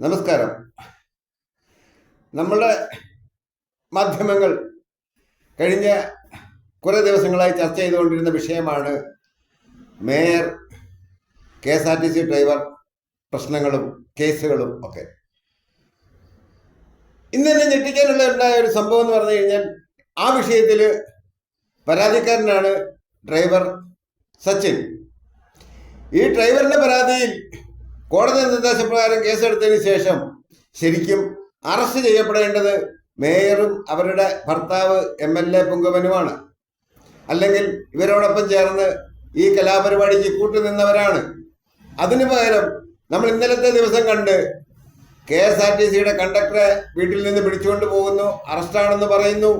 നമസ്കാരം. നമ്മളുടെ മാധ്യമങ്ങൾ കഴിഞ്ഞ കുറേ ദിവസങ്ങളായി ചർച്ച ചെയ്തുകൊണ്ടിരുന്ന വിഷയമാണ് mayor K S R T C driver പ്രശ്നങ്ങളും കേസുകളും ഒക്കെ. ഇന്ന് തന്നെ ഞെട്ടിക്കാനുള്ള ഉണ്ടായ ഒരു സംഭവം എന്ന് പറഞ്ഞു കഴിഞ്ഞാൽ ആ വിഷയത്തിൽ പരാതിക്കാരനാണ് ഡ്രൈവർ സച്ചിൻ. ഈ ഡ്രൈവറിന്റെ പരാതിയിൽ കോടതി നിർദ്ദേശപ്രകാരം കേസെടുത്തതിന് ശേഷം ശരിക്കും അറസ്റ്റ് ചെയ്യപ്പെടേണ്ടത് മേയറും അവരുടെ ഭർത്താവ് എം എൽ എ പുങ്കവനുമാണ് അല്ലെങ്കിൽ ഇവരോടൊപ്പം ചേർന്ന് ഈ കലാപരിപാടിക്ക് കൂട്ടുനിന്നവരാണ് അതിനു പകരം നമ്മൾ ഇന്നലത്തെ ദിവസം കണ്ട് കെ എസ് ആർ ടി സിയുടെ കണ്ടക്ടറെ വീട്ടിൽ നിന്ന് പിടിച്ചുകൊണ്ട് പോകുന്നു. അറസ്റ്റാണെന്ന് പറയുന്നു.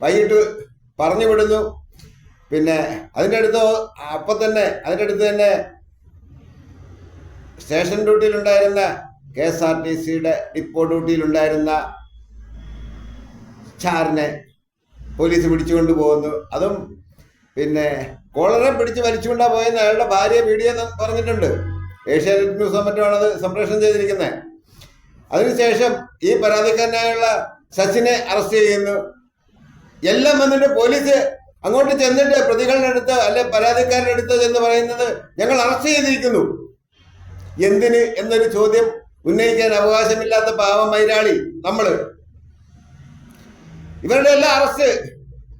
വൈകിട്ട് പറഞ്ഞു വിടുന്നു. പിന്നെ അതിന്റെ അടുത്ത് അപ്പം തന്നെ അതിന്റെ അടുത്ത് തന്നെ സ്റ്റേഷൻ ഡ്യൂട്ടിയിലുണ്ടായിരുന്ന കെ എസ് ആർ ടി സിയുടെ ഡിപ്പോ ഡ്യൂട്ടിയിലുണ്ടായിരുന്ന ചാറിനെ പോലീസ് പിടിച്ചുകൊണ്ട് പോകുന്നു അതും പിന്നെ കോളറെ പിടിച്ച് വലിച്ചുകൊണ്ടാ പോയെന്ന് അയാളുടെ ഭാര്യ വീഡിയോ പറഞ്ഞിട്ടുണ്ട്. ഏഷ്യാനെറ്റ് ന്യൂസ് മറ്റുമാണ് അത് സംപ്രേഷണം ചെയ്തിരിക്കുന്നത്. അതിനുശേഷം ഈ പരാതിക്കാരനായുള്ള സച്ചിനെ അറസ്റ്റ് ചെയ്യുന്നു. എല്ലാം വന്നിട്ട് പോലീസ് അങ്ങോട്ട് ചെന്നിട്ട് പ്രതികളുടെ അടുത്ത് അല്ലെ പരാതിക്കാരുടെ അടുത്ത് എന്ന് പറയുന്നത് ഞങ്ങൾ അറസ്റ്റ് ചെയ്തിരിക്കുന്നു. എന്തിന് എന്നൊരു ചോദ്യം ഉന്നയിക്കാൻ അവകാശമില്ലാത്ത പാവം മൈരാളി നമ്മൾ. ഇവരുടെ എല്ലാം അറസ്റ്റ്.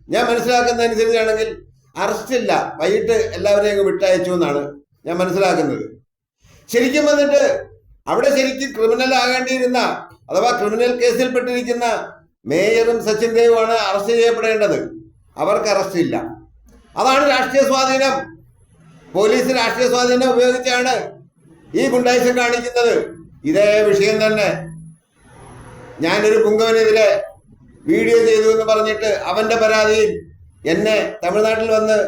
ഞാൻ മനസ്സിലാക്കുന്ന അനുസരിച്ചാണെങ്കിൽ അറസ്റ്റ് ഇല്ല വൈകിട്ട് എല്ലാവരെയും വിട്ടയച്ചു എന്നാണ് ഞാൻ മനസ്സിലാക്കുന്നത്. ശരിക്കും വന്നിട്ട് അവിടെ ശരിക്കും ക്രിമിനൽ ആകേണ്ടിയിരുന്ന അഥവാ ക്രിമിനൽ കേസിൽപ്പെട്ടിരിക്കുന്ന മേയറും സച്ചിൻ ദേവുമാണ് അറസ്റ്റ് ചെയ്യപ്പെടേണ്ടത്. അവർക്ക് അറസ്റ്റ് ഇല്ല. അതാണ് രാഷ്ട്രീയ സ്വാധീനം. പോലീസ് രാഷ്ട്രീയ സ്വാധീനം ഉപയോഗിച്ചാണ് ഈ ഗുണ്ടായിസം കാണിക്കുന്നത് ഇതേ വിഷയം തന്നെ. ഞാനൊരു കുങ്കവനെതിരെ വീഡിയോ ചെയ്തു എന്ന് പറഞ്ഞിട്ട് അവന്റെ പരാതിയിൽ എന്നെ തമിഴ്നാട്ടിൽ വന്ന്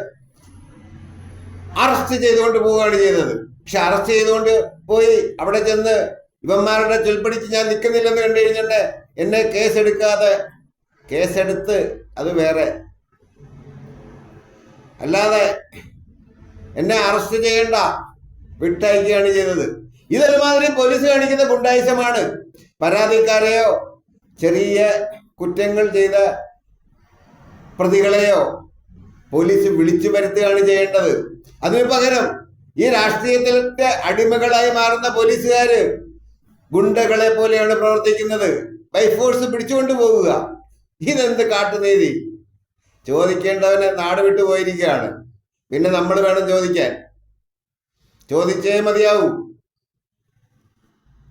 അറസ്റ്റ് ചെയ്തുകൊണ്ട് പോവുകയാണ് ചെയ്തത്. പക്ഷെ അറസ്റ്റ് ചെയ്തുകൊണ്ട് പോയി അവിടെ ചെന്ന് ഇവന്മാരുടെ ചൊൽപ്പടിച്ച് ഞാൻ നിൽക്കുന്നില്ലെന്ന് കണ്ടു കഴിഞ്ഞിട്ട് എന്നെ കേസെടുക്കാതെ കേസെടുത്ത് അത് വേറെ. അല്ലാതെ എന്നെ അറസ്റ്റ് ചെയ്യണ്ട. വിട്ടയക്കുകയാണ് ചെയ്തത്. ഇതൊരുമാതിരി പോലീസ് കാണിക്കുന്ന ഗുണ്ടായുസമാണ് പരാതിക്കാരെയോ ചെറിയ കുറ്റങ്ങൾ ചെയ്ത പ്രതികളെയോ പോലീസ് വിളിച്ചു വരുത്തുകയാണ് ചെയ്യേണ്ടത്. അതിനു പകരം ഈ രാഷ്ട്രീയത്തിലെ അടിമകളായി മാറുന്ന പോലീസുകാര് ഗുണ്ടകളെ പോലെയാണ് പ്രവർത്തിക്കുന്നത്. ബൈഫോഴ്സ് പിടിച്ചുകൊണ്ട് പോകുക ഇതെന്ത് കാട്ടുനീതി? ചോദിക്കേണ്ടവന് നാട് വിട്ടു പോയിരിക്കുകയാണ്. പിന്നെ നമ്മൾ വേണം ചോദിക്കാൻ. ചോദിച്ചേ മതിയാവൂ.